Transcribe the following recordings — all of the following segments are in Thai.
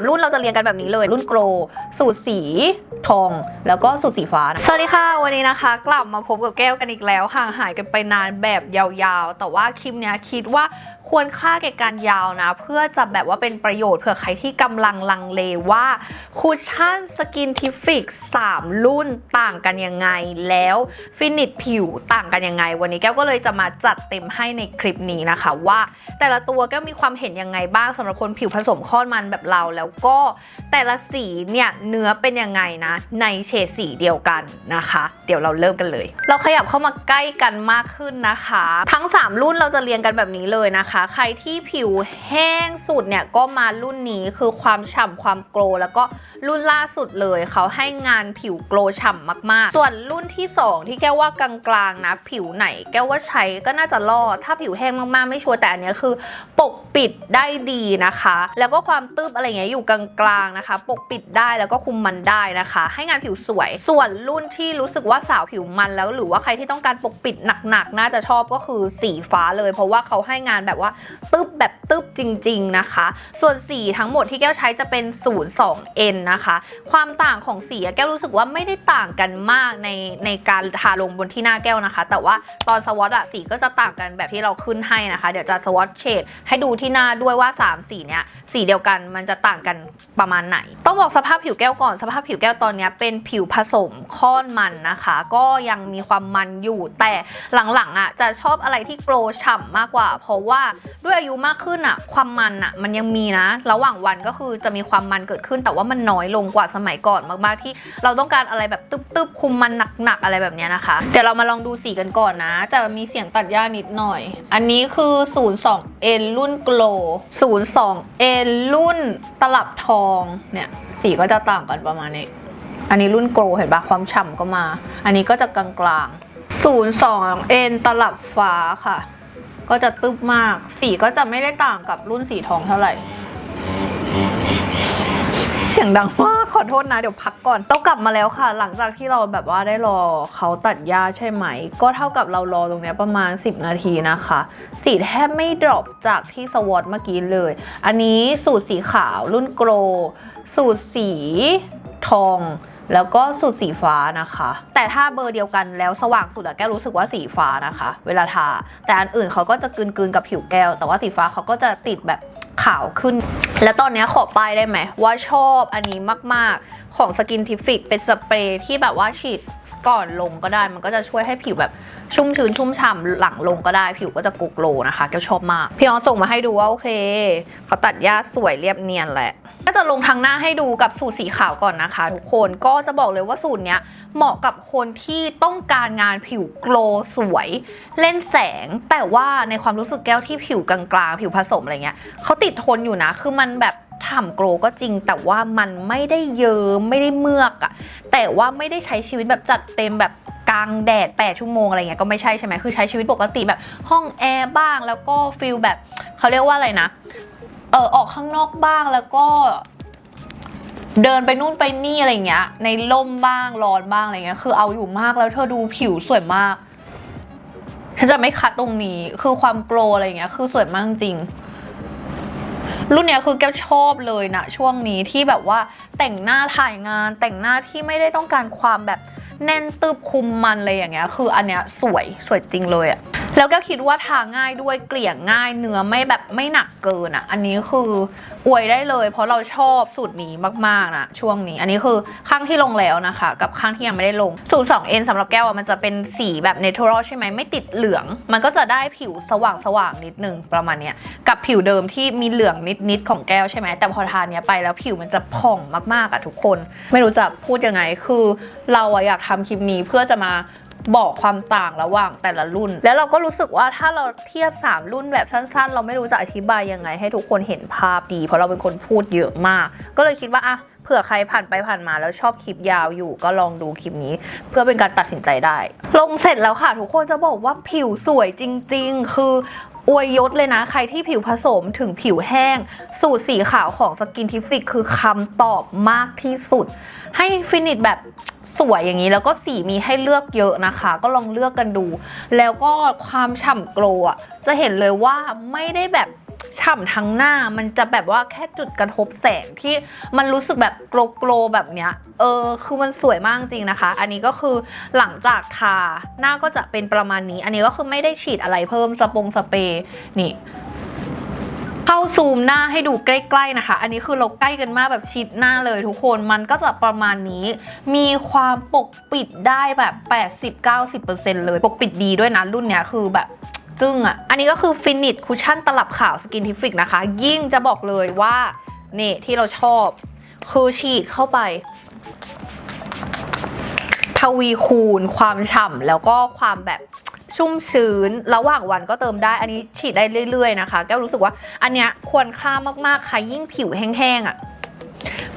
3 รุ่นเราจะเรียงกันแบบนี้เลย รุ่นโกลสูตรสีทอง แล้วก็สูตรสีฟ้านะสวัสดีค่ะ วันนี้นะคะ กลับมาพบกับแก้วกันอีกแล้วห่างหายกันไปนานแบบยาวๆ แต่ว่าคลิปเนี้ยคิดว่าควรค่าแก่การยาวนะ เพื่อจะแบบว่าเป็นประโยชน์เผื่อใครที่กำลังลังเลว่าคูชั่นสกินทิฟิก3 รุ่นต่างกันยังไงแล้วฟินิชผิวต่างกันยังไง วันนี้แก้วก็เลยจะมาจัดเต็มให้ในคลิปนี้นะคะ ว่าแต่ละตัวแก้วมีความเห็นยังไงบ้างสำหรับคนผิวผสมข้อนมันแบบเราแล้วก็แต่ละสีเนี่ยเนื้อเป็นยังไงนะ ในเฉดสีเดียวกันนะคะ เดี๋ยวเราเริ่มกันเลย เราขยับเข้ามาใกล้กันมากขึ้นนะคะ ทั้ง 3 รุ่นเราจะเรียงกันแบบนี้เลยนะคะ ใครที่ผิวแห้งสุดเนี่ยก็มารุ่นนี้คือความฉ่ำความโกลแล้วก็รุ่นล่าสุดเลย เขาให้งานผิวโกลฉ่ำมากๆ ส่วนรุ่นที่ 2 ที่แก้ว่ากลางๆนะ ผิวไหน แก้ว่าใช้ก็น่าจะรอดถ้าผิวแห้งมากๆไม่ชัวร์แต่อันนี้คือ ปกปิดได้ดีนะคะ แล้วก็ความตืบอะไรเงี้ยอยู่กลางๆนะคะ ปกปิดได้แล้วก็คุมมันได้นะคะ ให้งานผิวสวย ส่วนรุ่นที่รู้สึกว่าสาวผิวมันแล้ว หรือว่าใครที่ต้องการปกปิดหนักๆ น่าจะชอบก็คือสีฟ้าเลย เพราะว่าเขาให้งานแบบว่าตึบแบบตึบจริง ๆนะคะ ส่วนสีทั้งหมดที่แก้วใช้จะเป็น 02N นะคะ ความต่างของสีแก้วรู้สึกว่าไม่ได้ต่างกันมากในในการทาลงบนที่หน้าแก้วนะคะ แต่ว่าตอนสวอตอะสีก็จะต่างกันแบบที่เราขึ้นให้นะคะ เดี๋ยวจะสวอตเชดให้ดูที่หน้าด้วยว่า 3 สีเนี้ยสีเดียวกันมันจะต่างกันประมาณไหน ต้องบอกสภาพผิวแก้วก่อนสภาพผิวแก้วตอนนี้เป็นผิวผสมค่อนมันนะคะ ก็ยังมีความมันอยู่แต่หลังๆอะจะชอบอะไรที่โกลฉ่ำมากกว่า เพราะว่าด้วยอายุมากขึ้นอะ ความมันอะมันยังมีนะ ระหว่างวันก็คือจะมีความมันเกิดขึ้น แต่ว่ามันน้อยลงกว่าสมัยก่อนมากๆที่ เราต้องการอะไรแบบตึบๆคุมมันหนักๆอะไรแบบนี้นะคะ เดี๋ยวเรามาลองดูสีกันก่อนนะแต่มีเสียงตัดหญ้านิดหน่อย อันนี้คือ 02N รุ่นโกล 02N รุ่นตลับทองเนี่ยสีก็จะต่างกันประมาณนี้ อันนี้รุ่นโกลเห็นปะความฉ่ำก็มา อันนี้ก็จะกลางๆ 02เอ็นตลับฟ้าค่ะ ก็จะตึบมาก สีก็จะไม่ได้ต่างกับรุ่นสีทองเท่าไหร่ เสียงดังมากขอโทษนะ เดี๋ยวพักก่อนต้องกลับมาแล้วค่ะ หลังจากที่เราแบบว่าได้รอเขาตัดหญ้าใช่ไหม ก็เท่ากับเรารอตรงนี้ประมาณ 10 นาทีนะคะ สีแทบไม่ดรอปจากที่สวอตเมื่อกี้เลย อันนี้สูตรสีขาวรุ่นโกลสูตรสีทองแล้วก็สูตรสีฟ้านะคะ แต่ถ้าเบอร์เดียวกันแล้วสว่างสุดอะแก้วรู้สึกว่าสีฟ้านะคะ เวลาทา แต่อันอื่นเขาก็จะกลืนๆกับผิวแก้ว แต่ว่าสีฟ้าเขาก็จะติดแบบ ขาวขึ้น แล้วตอนนี้ขอป้ายได้ไหม ว่าชอบอันนี้มาก ๆ ของสกินทิฟิกเป็นสเปรย์ที่แบบว่าฉีดก่อนลงก็ได้ มันก็จะช่วยให้ผิวแบบ ชุ่มชื้นชุ่มฉ่ำหลังลงก็ได้ผิวก็จะกุกโลนะคะแก้วชอบมาก พี่ออสส่งมาให้ดูว่าโอเคเขาตัดหญ้าสวยเรียบเนียนแหละก็จะลงทางหน้าให้ดูกับสูตรสีขาวก่อนนะคะทุกคนก็จะบอกเลยว่าสูตรเนี้ยเหมาะกับคนที่ต้องการงานผิวโกล์สวย เล่นแสง แต่ว่าในความรู้สึกแก้วที่ผิวกลางๆผิวผสมอะไรเงี้ยเขาติดทนอยู่นะ คือมันแบบฉ่ำโกล์ก็จริง แต่ว่ามันไม่ได้เยิ้มไม่ได้เมือกอะแต่ว่าไม่ได้ใช้ชีวิตแบบจัดเต็มแบบ กลางแดด 8 ชั่วโมงอะไรเงี้ยก็ไม่ใช่ใช่ไหมคือใช้ชีวิตปกติแบบห้องแอร์บ้างแล้วก็ฟิลแบบเขาเรียกว่าอะไรนะเออออกข้างนอกบ้างแล้วก็เดินไปนู่นไปนี่อะไรเงี้ย ในร่มบ้างร้อนบ้างอะไรเงี้ย คือเอาอยู่มากแล้วเธอดูผิวสวยมากฉันจะไม่คัดตรงนี้คือความโกลอะไรเงี้ย คือสวยมากจริง รุ่นเนี้ยคือแก้วชอบเลยนะช่วงนี้ที่แบบว่าแต่งหน้าถ่ายงานแต่งหน้าที่ไม่ได้ต้องการความแบบ แน่นตึบคุมมันเลยอย่างเงี้ย คืออันเนี้ยสวยสวยจริงเลยอะ แล้วแก็คิดว่าทาง่ายด้วยเกลี่ยง่ายเนื้อไม่แบบไม่หนักเกินอะอันนี้คืออวยได้เลย เพราะเราชอบสูตรนี้มากๆนะช่วงนี้ อันนี้คือข้างที่ลงแล้วนะคะ กับข้างที่ยังไม่ได้ลง สูตร 2N สำหรับแก้วอะมันจะเป็นสีแบบเนเชอรัลใช่ไหมไม่ติดเหลือง มันก็จะได้ผิวสว่างสว่างนิดนึงประมาณเนี้ยกับผิวเดิมที่มีเหลืองนิดๆของแก้วใช่ไหมแต่พอทานเนี้ยไปแล้วผิวมันจะผ่องมากๆอะทุกคน ไม่รู้จะพูดยังไงคือเราอะอยากทำคลิปนี้เพื่อจะมา บอกความต่างระหว่างแต่ละรุ่น แล้วเราก็รู้สึกว่าถ้าเราเทียบ 3 รุ่นแบบสั้น ๆ เราไม่รู้จะอธิบายยังไง ให้ทุกคนเห็นภาพดี เพราะเราเป็นคนพูดเยอะมาก ก็เลยคิดว่าอะเผื่อใครผ่านไปผ่านมาแล้วชอบคลิปยาวอยู่ก็ลองดูคลิปนี้ เพื่อเป็นการตัดสินใจได้ ลงเสร็จแล้วค่ะ ทุกคนจะบอกว่าผิวสวยจริง ๆ คือ อวยยศเลยนะ ใครที่ผิวผสมถึงผิวแห้ง สูตรสีขาวของสกินทิฟิกคือคำตอบมากที่สุด ให้ฟินิชแบบสวยอย่างนี้แล้วก็สีมีให้เลือกเยอะนะคะ ก็ลองเลือกกันดู แล้วก็ความฉ่ำโกลว์อะจะเห็นเลยว่าไม่ได้แบบ ฉ่ำทั้งหน้ามันจะแบบว่าแค่จุดกระทบแสงที่มันรู้สึกแบบโกลโกลแบบเนี้ยเออคือมันสวยมากจริงนะคะ อันนี้ก็คือหลังจากทาหน้าก็จะเป็นประมาณนี้ อันนี้ก็คือไม่ได้ฉีดอะไรเพิ่มสปงสเปรย์นี่เข้าซูมหน้าให้ดูใกล้ๆนะคะ อันนี้คือเราใกล้กันมากแบบชิดหน้าเลยทุกคน มันก็จะประมาณนี้ มีความปกปิดได้แบบ 80-90%เลย ปกปิดดีด้วยนะรุ่นเนี้ยคือแบบ จึ้งอะ อันนี้ก็คือฟินิชคุชชั่นตลับขาวสกินทิฟิกนะคะ ยิ่งจะบอกเลยว่า นี่ที่เราชอบ คือฉีดเข้าไป ทวีคูณความฉ่ำแล้วก็ความแบบชุ่มชื้น ระหว่างวันก็เติมได้ อันนี้ฉีดได้เรื่อยๆนะคะ แก้วรู้สึกว่าอันเนี้ยควรค่ามากๆ ค่ะ ยิ่งผิวแห้งๆอะ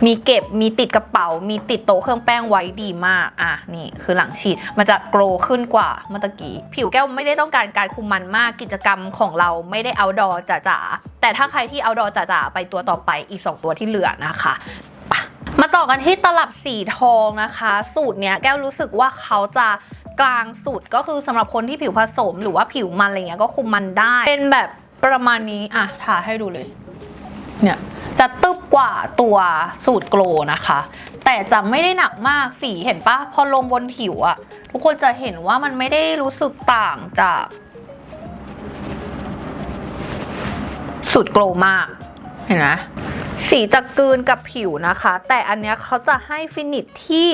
มีเก็บมีติดกระเป๋า มีติดโต๊ะเครื่องแป้งไว้ดีมากอะนี่คือหลังฉีดมันจะโกลขึ้นกว่าเมื่อกี้ผิวแก้วไม่ได้ต้องการการคุมมันมากกิจกรรมของเราไม่ได้เอาดอจ๋าๆแต่ถ้าใครที่เอาดอจ๋าๆไปตัวต่อไปอีก 2 ตัวที่เหลือนะคะมาต่อกันที่ตลับสีทองนะคะ สูตรเนี้ยแก้วรู้สึกว่าเขาจะกลางสุดก็คือสำหรับคนที่ผิวผสมหรือว่าผิวมันอะไรเงี้ยก็คุมมันได้ เป็นแบบประมาณนี้อะถ่าให้ดูเลย เนี่ย จะตึบกว่าตัวสูตรโกลนะคะ แต่จะไม่ได้หนักมากสีเห็นปะพอลงบนผิวอะทุกคนจะเห็นว่ามันไม่ได้รู้สึกต่างจากสูตรโกลมากเห็นไหมสีจะกลืนกับผิวนะคะ แต่อันเนี้ยเขาจะให้ฟินิชที่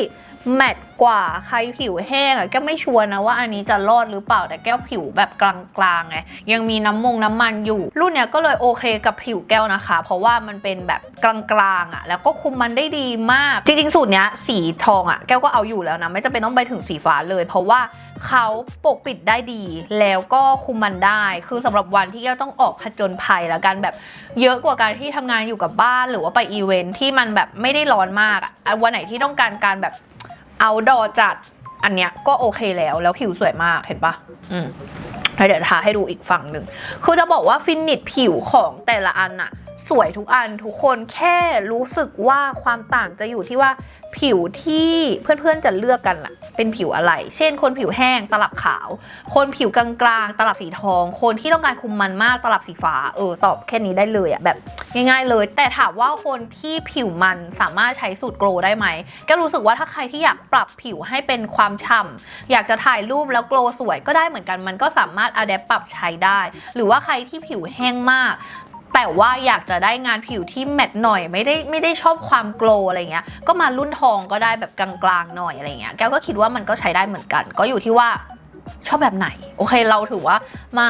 แมตต์กว่าใครผิวแห้งอะแก้วไม่ชัวร์นะว่าอันนี้จะรอดหรือเปล่าแต่แก้วผิวแบบกลางๆไงยังมีน้ำมงน้ำมันอยู่ รุ่นเนี้ยก็เลยโอเคกับผิวแก้วนะคะ เพราะว่ามันเป็นแบบกลางๆอะแล้วก็คุมมันได้ดีมาก จริงๆ สูตรเนี้ยสีทองอะแก้วก็เอาอยู่แล้วนะไม่จำเป็นต้องไปถึงสีฟ้าเลย เพราะว่าเขาปกปิดได้ดี แล้วก็คุมมันได้ คือสำหรับวันที่แก้วต้องออกผจญภัยแล้วกันแบบเยอะกว่าการที่ทำงานอยู่กับบ้านหรือว่าไปอีเวนท์ที่มันแบบไม่ได้ร้อนมากอะวันไหนที่ต้องการการแบบ เอาดอจัด อันเนี้ยก็โอเคแล้ว แล้วผิวสวยมากเห็นปะอืมแล้วเดี๋ยวทาให้ดูอีกฝั่งหนึ่ง คือจะบอกว่าฟินิชผิวของแต่ละอันอะ สวยทุกอันทุกคนแค่รู้สึกว่าความต่างจะอยู่ที่ว่าผิวที่เพื่อนๆจะเลือกกันล่ะ เป็นผิวอะไร เช่น คนผิวแห้งตลับขาว คนผิวกลางๆตลับสีทอง คนที่ต้องการคุมมันมากตลับสีฟ้า เออตอบแค่นี้ได้เลยอะแบบง่าย ๆ เลย แต่ถามว่าคนที่ผิวมันสามารถใช้สูตรโกลได้ไหมก็รู้สึกว่าถ้าใครที่อยากปรับผิวให้เป็นความฉ่ำอยากจะถ่ายรูปแล้วโกลสวยก็ได้เหมือนกันมันก็สามารถอะแดปปรับใช้ได้ หรือว่าใครที่ผิวแห้งมาก แต่ว่าอยากจะได้งานผิวที่แมตต์หน่อยไม่ได้ไม่ได้ชอบความโกลอะไรเงี้ยก็มารุ่นทองก็ได้แบบกลางๆหน่อยอะไรเงี้ยแก้วก็คิดว่ามันก็ใช้ได้เหมือนกัน ก็อยู่ที่ว่าชอบแบบไหน โอเคเราถือว่ามา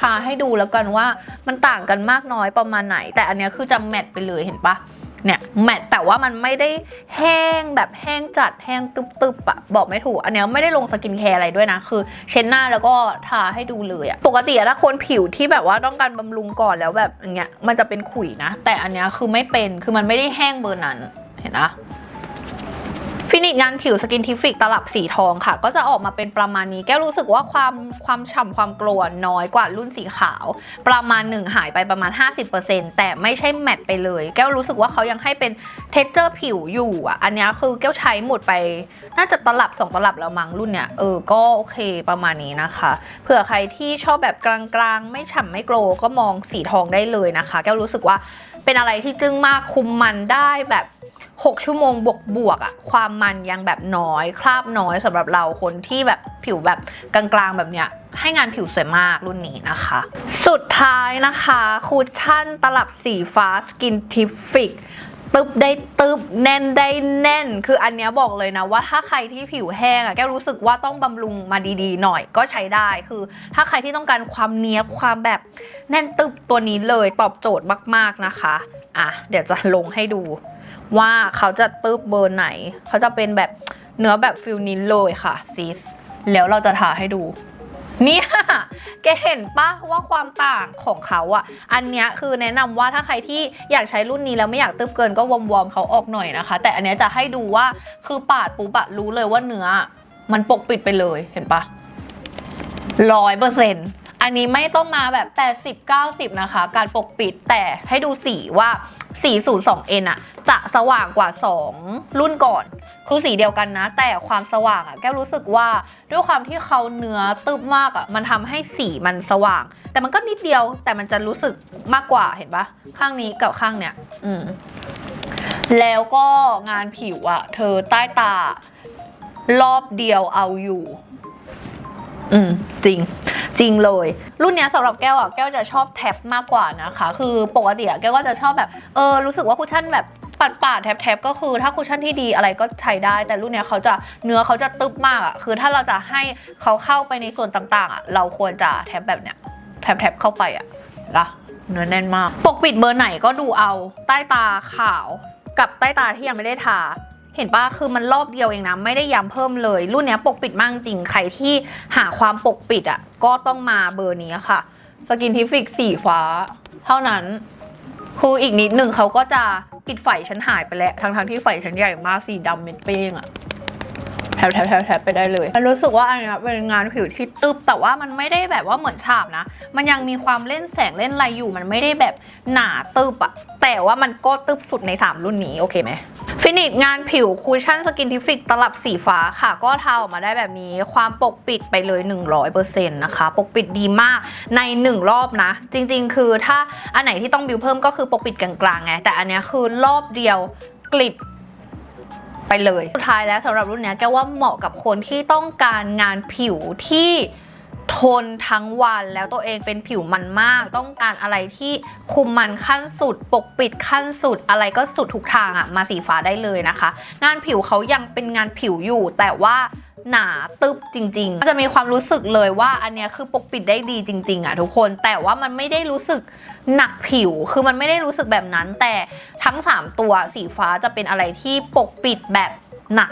ทาให้ดูแล้วกันว่ามันต่างกันมากน้อยประมาณไหน แต่อันนี้คือจะแมตต์ไปเลยเห็นปะ เนี่ยแมตต์แต่ว่ามันไม่ได้แห้งแบบแห้งจัดแห้งตึบๆอะบอกไม่ถูก อันเนี้ยไม่ได้ลงสกินแคร์อะไรด้วยนะ คือเช็ดหน้าแล้วก็ทาให้ดูเลยอะปกติถ้าคนผิวที่แบบว่าต้องการบำรุงก่อนแล้วแบบอย่างเงี้ยมันจะเป็นขุยนะ แต่อันเนี้ยคือไม่เป็นคือมันไม่ได้แห้งเบอร์นั้นเห็นนะ ฟินิชงานผิวสกินทิฟิกตลับสีทองค่ะ ก็จะออกมาเป็นประมาณนี้ แก้วรู้สึกว่าความความฉ่ำความกลวนน้อยกว่ารุ่นสีขาว ประมาณหนึ่งหายไปประมาณ 50%แต่ไม่ใช่แมตต์ไปเลย แก้วรู้สึกว่าเขายังให้เป็นเท็กเจอร์ผิวอยู่อะ อันนี้คือแก้วใช้หมดไป น่าจะตลับสองตลับแล้วมั้งรุ่นเนี้ยเออก็โอเคประมาณนี้นะคะเผื่อใครที่ชอบแบบกลางๆ ไม่ฉ่ำไม่โกลก็มองสีทองได้เลยนะคะ แก้วรู้สึกว่าเป็นอะไรที่จึ้งมากคุมมันได้แบบ 6 ชั่วโมงบวกบวกอะความมันยังแบบน้อย คราบน้อยสำหรับเราคนที่แบบผิวแบบกลางๆแบบเนี้ยให้งานผิวสวยมากรุ่นนี้นะคะ สุดท้ายนะคะคูชั่นตลับสีฟ้าสกินทิฟิกตึบได้ตึบแน่นได้แน่น คืออันเนี้ยบอกเลยนะว่าถ้าใครที่ผิวแห้งอะแก้วรู้สึกว่าต้องบำรุงมาดีๆ หน่อยก็ใช้ได้คือ ถ้าใครที่ต้องการความเนี้ยบความแบบแน่นตึบตัวนี้เลยตอบโจทย์มากๆนะคะอะเดี๋ยวจะลงให้ดู ว่าเขาจะตึบเบอร์ไหน เขาจะเป็นแบบเนื้อแบบฟิลนี้เลยค่ะซีสแล้วเราจะทาให้ดูเนี่ยแกเห็นปะว่าความต่างของเขาอะอันเนี้ยคือแนะนำว่าถ้าใครที่อยากใช้รุ่นนี้แล้วไม่อยากตึบเกินก็วอร์มเขาออกหน่อยนะคะ แต่อันเนี้ยจะให้ดูว่าคือปาดปุ๊บะรู้เลยว่าเนื้อ มันปกปิดไปเลยเห็นปะร้อยเปอร์เซ็นต์อันนี้ไม่ต้องมาแบบ 80 90 นะคะ การปกปิดแต่ให้ดูสีว่า 402N อะจะสว่างกว่า 2 รุ่นก่อน คือสีเดียวกันนะ แต่ความสว่างอะแก้วรู้สึกว่าด้วยความที่เขาเนื้อตึบมากอะมันทำให้สีมันสว่าง แต่มันก็นิดเดียวแต่มันจะรู้สึกมากกว่าเห็นปะข้างนี้กับข้างเนี้ยอืมแล้วก็งานผิวอะเธอใต้ตารอบเดียวเอาอยู่ อืมจริงจริงเลย รุ่นเนี้ยสำหรับแก้วอะแก้วจะชอบแท็บมากกว่านะคะ คือปกติอะแก้วก็จะชอบแบบเออรู้สึกว่าคุชชั่นแบบปาดปาดๆแท็บแท็บก็คือถ้าคุชชั่นที่ดีอะไรก็ใช้ได้ แต่รุ่นเนี้ยเขาจะเนื้อเขาจะตึบมากอะคือถ้าเราจะให้เขาเข้าไปในส่วนต่างๆอะเราควรจะแท็บแบบเนี้ยแท็บแท็บเข้าไปอะนะเนื้อแน่นมาก ปกปิดเบอร์ไหนก็ดูเอาใต้ตาขาวกับใต้ตาที่ยังไม่ได้ทา เห็นปะคือมันรอบเดียวเองนะ ไม่ได้ย้ำเพิ่มเลย รุ่นนี้ปกปิดมากจริง ใครที่หาความปกปิดอะ่ะ ก็ต้องมาเบอร์นี้ค่ะ สกินทิฟิกสีฟ้า เท่านั้น คืออีกนิดหนึ่งเขาก็จะปิดไฟฉันหายไปแล้ว ทั้งๆที่ไฟฉันใหญ่มากสีดำเม็ดเป้งอะแทบแทบแทบแทบไปได้เลยมันรู้สึกว่าอันนี้เป็นงานผิวที่ตึบแต่ว่ามันไม่ได้แบบว่าเหมือนฉาบนะ มันยังมีความเล่นแสงเล่นอะไรอยู่ มันไม่ได้แบบหนาตึบอะแต่ว่ามันก็ตึบสุดใน 3 รุ่นนี้โอเคไหม ฟินิชงานผิวคูชั่นสกินทิฟิกตลับสีฟ้าค่ะ ก็ทาออกมาได้แบบนี้ความปกปิดไปเลย 100%นะคะ ปกปิดดีมากใน 1 รอบนะ จริงๆ คือถ้าอันไหนที่ต้องบิวเพิ่มก็คือปกปิดกลางๆไงแต่อันนี้คือรอบเดียวกลิบไปเลย สุดท้ายแล้วสำหรับรุ่นนี้แกว่าเหมาะกับคนที่ต้องการงานผิวที่ ทนทั้งวันแล้วตัวเองเป็นผิวมันมาก ต้องการอะไรที่คุมมันขั้นสุด ปกปิดขั้นสุด อะไรก็สุดทุกทางอะมาสีฟ้าได้เลยนะคะ งานผิวเขายังเป็นงานผิวอยู่ แต่ว่าหนาตึบจริงๆจะมีความรู้สึกเลยว่าอันเนี้ยคือปกปิดได้ดีจริง ๆอะทุกคน แต่ว่ามันไม่ได้รู้สึกหนักผิว คือมันไม่ได้รู้สึกแบบนั้น แต่ทั้ง 3 ตัวสีฟ้าจะเป็นอะไรที่ปกปิดแบบหนัก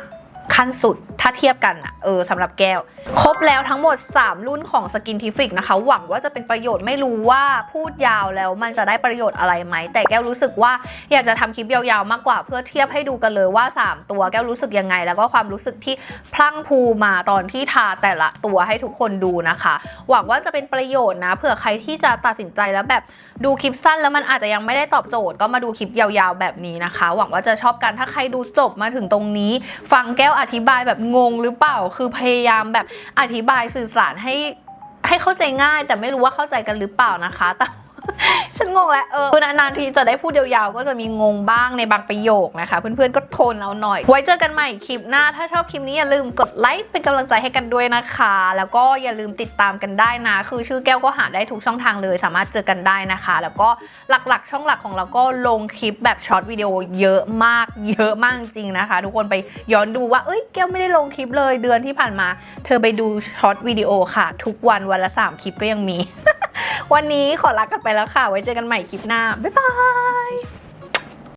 ขั้นสุด ถ้าเทียบกันอะเออสำหรับแก้ว ครบแล้วทั้งหมด 3 รุ่นของสกินทิฟิกนะคะ หวังว่าจะเป็นประโยชน์ไม่รู้ว่าพูดยาวแล้วมันจะได้ประโยชน์อะไรไหม แต่แก้วรู้สึกว่าอยากจะทำคลิปยาวๆมากกว่า เพื่อเทียบให้ดูกันเลยว่า 3 ตัวแก้วรู้สึกยังไง แล้วก็ความรู้สึกที่พลั่งพูมาตอนที่ทาแต่ละตัวให้ทุกคนดูนะคะ หวังว่าจะเป็นประโยชน์นะเผื่อใครที่จะตัดสินใจแล้วแบบดูคลิปสั้นแล้วมันอาจจะยังไม่ได้ตอบโจทย์ ก็มาดูคลิปยาวๆแบบนี้นะคะ หวังว่าจะชอบกันถ้าใครดูจบมาถึงตรงนี้ ฟังแก้วอธิบายแบบงงงหรือเปล่า คือพยายามแบบอธิบายสื่อสารให้ให้เข้าใจง่าย แต่ไม่รู้ว่าเข้าใจกันหรือเปล่านะคะแต่ ฉันงงแล้วเออคือนานๆทีจะได้พูดยาวๆ ก็จะมีงงบ้างในบางประโยคนะคะ เพื่อนๆก็ทนเอาหน่อย ไว้เจอกันใหม่คลิปหน้า ถ้าชอบคลิปนี้อย่าลืมกดไลค์เป็นกำลังใจให้กันด้วยนะคะ แล้วก็อย่าลืมติดตามกันได้นะ คือชื่อแก้วก็หาได้ทุกช่องทางเลย สามารถเจอกันได้นะคะ แล้วก็หลักๆ ช่องหลักของเราก็ลงคลิปแบบช็อตวิดีโอเยอะมาก เยอะมากจริงนะคะ ทุกคนไปย้อนดูว่าเอ้ยแก้วไม่ได้ลงคลิปเลยเดือนที่ผ่านมา เธอไปดูช็อตวิดีโอค่ะ ทุกวันวันละสามคลิปก็ยังมี วันนี้ขอลากันไปแล้วค่ะ ไว้เจอกันใหม่คลิปหน้า บ๊ายบาย